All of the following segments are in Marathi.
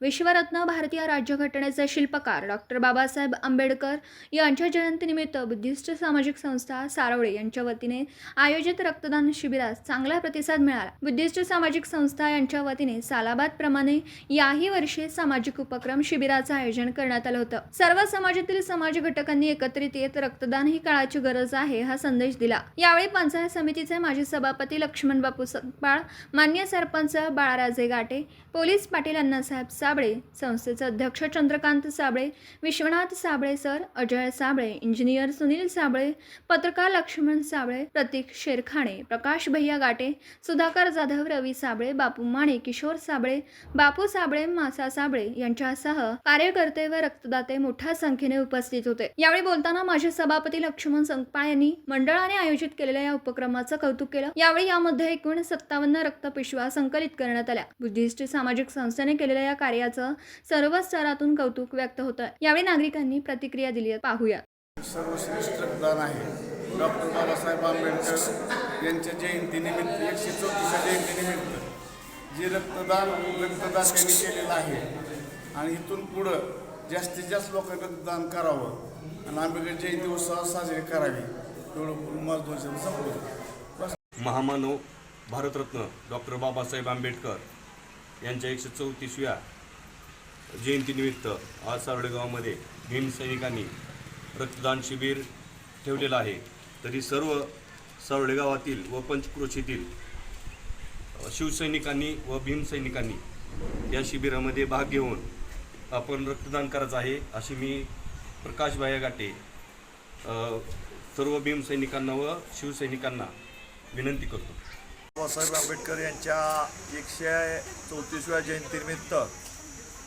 विश्वरत्न भारतीय राज्यघटनेचे शिल्पकार डॉक्टर बाबासाहेब आंबेडकर यांच्या जयंतीनिमित्त बुद्धिस्ट सामाजिक संस्था सारोळे यांच्या वतीने आयोजित रक्तदान शिबिरास चांगला प्रतिसाद मिळाला. बुद्धिस्ट सामाजिक संस्था यांच्या वतीने सालाबाद प्रमाणे याही वर्षी सामाजिक उपक्रम शिबिराचं आयोजन करण्यात आलं होतं. सर्व समाजातील समाज घटकांनी एकत्रित येत रक्तदान ही काळाची गरज आहे हा संदेश दिला. यावेळी पंचायत समितीचे माजी सभापती लक्ष्मण बापू सकपाळ मान्य सरपंच बाळाराजे गाटे पोलीस पाटील अण्णासाहेब साबळे संस्थेचे अध्यक्ष चंद्रकांत साबळे विश्वनाथ साबळे सर अजय साबळे इंजिनियर सुनील साबळे पत्रकार लक्ष्मण साबळे प्रतीक शेरखाणे प्रकाश भैया गाटे सुधाकर जाधव रवी साबळे बापू माने किशोर साबळे बापू साबळे मासा साबळे यांच्यासह कार्यकर्ते व रक्तदाते मोठ्या संख्येने उपस्थित होते. यावेळी बोलताना माझे सभापती लक्ष्मण संकपाळ यांनी मंडळाने आयोजित केलेल्या या उपक्रमाचं कौतुक केलं. यावेळी यामध्ये एकूण सत्तावन्न रक्तपिशव्या संकलित करण्यात आल्या. बुद्धिस्ट सामाजिक संस्थेने केलेल्या या कार्याचं सर्व स्तरातून कौतुक व्यक्त होतं. यावेळी नागरिकांनी प्रतिक्रिया दिली. आहे. पाहूया. सर्वश्रेष्ठ रक्तदान आहे. डॉक्टर बाबासाहेब आंबेडकर यांच्या जयंतीनिमित्त एकशे चौतीसच्या जयंतीनिमित्त जे रक्तदान रक्तदान त्यांनी केलेलं आहे आणि इथून पुढं जास्तीत जास्त लोकांनी रक्तदान करावं आणि आंबेडकर जयंती उत्सव साजरी करावी. दोन महामानव भारतरत्न डॉक्टर बाबासाहेब आंबेडकर यांच्या एकशे चौतीसव्या जयंतीनिमित्त आज सावडेगावामध्ये भीमसैनिकांनी रक्तदान शिबिर ठेवलेलं आहे. तरी सर्व सावडेगावातील व पंचक्रोशीतील शिवसैनिकांनी व भीमसैनिकांनी या शिबिरामध्ये भाग घेऊन आपण रक्तदान करायचं आहे अशी मी प्रकाश गाटे सर्व भीमसैनिकांना व शिवसैनिकांना विनंती करतो. बाबासाहेब आंबेडकर यांच्या एकशे चौतीसव्या जयंतीनिमित्त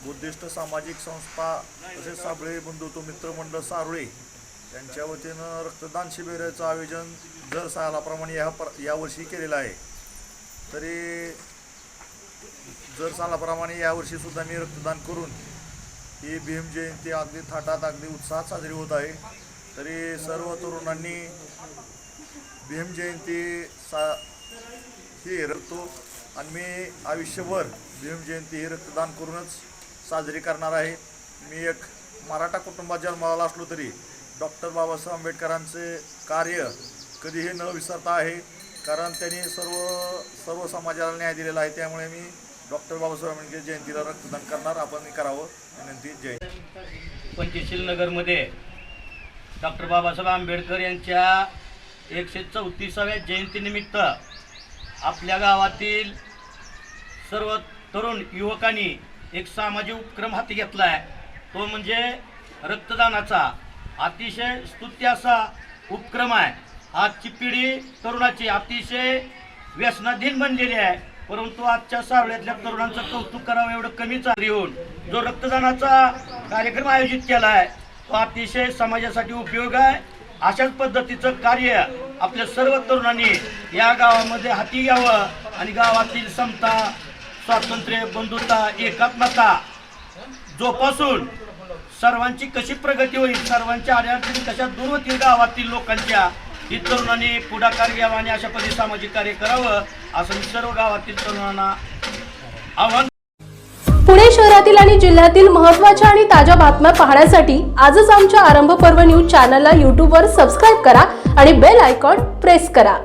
बुद्धिस्ट सामाजिक संस्था तसेच साबळे बंधुत्व मित्रमंडळ सारुळे यांच्या वतीनं रक्तदान शिबिराचं आयोजन दर सालाप्रमाणे या पर यावर्षी केलेलं आहे. तरी दर सालाप्रमाणे यावर्षीसुद्धा मी रक्तदान करून ही भीम जयंती अगदी थाटात अगदी उत्साहात साजरी होत आहे. तरी सर्व तरुणांनी भीम जयंती सा ही रक्तो आणि मी आयुष्यभर भीम जयंती ही रक्तदान करूनच साजरी करणार आहे. मी एक मराठा कुटुंबात जन्माला असलो तरी डॉक्टर बाबासाहेब आंबेडकरांचे कार्य कधीही न विसरता आहे. कारण त्यांनी सर्व सर्व समाजाला न्याय दिलेला आहे. त्यामुळे मी डॉक्टर बाबासाहेब आंबेडकर जयंतीला रक्तदान करणार. आपण करावं विनंती. जय पंचशील नगरमध्ये डॉक्टर बाबासाहेब आंबेडकर यांच्या एकशे चौतीसाव्या जयंतीनिमित्त आपल्या गावातील सर्व तरुण युवकांनी एक सामाजिक उपक्रम हाती घेतला आहे तो म्हणजे रक्तदानाचा. अतिशय स्तुत्य असा उपक्रम आहे. आजची पिढी तरुणाची अतिशय व्यसनाधीन बनलेली आहे. परंतु आजच्या सावळ्यातल्या तरुणांचं कौतुक करावं एवढं कमी चालू येऊन जो रक्तदानाचा कार्यक्रम आयोजित केला आहे तो अतिशय समाजासाठी उपयोग आहे. अशाच पद्धतीचं कार्य आपल्या सर्व तरुणांनी या गावामध्ये हाती घ्यावं आणि गावातील समता स्वातंत्र्य बंधुता एकात्मता जोपासून सर्वांची कशी प्रगती होईल सर्वांच्या अडचणी कशा दूर होतील गावातील लोकांच्या ही तरुणांनी पुढाकार घ्यावा आणि अशा पद्धती सामाजिक कार्य करावं असं मी सर्व गावातील तरुणांना आव्हान पुणे शहरातील आणि जिल्ह्यातील महत्त्वाच्या आणि ताज्या बातम्या पाहण्यासाठी आजच आमच्या आरंभ पर्व न्यूज चॅनलला यूट्यूबवर सबस्क्राईब करा आणि बेल आयकॉन प्रेस करा.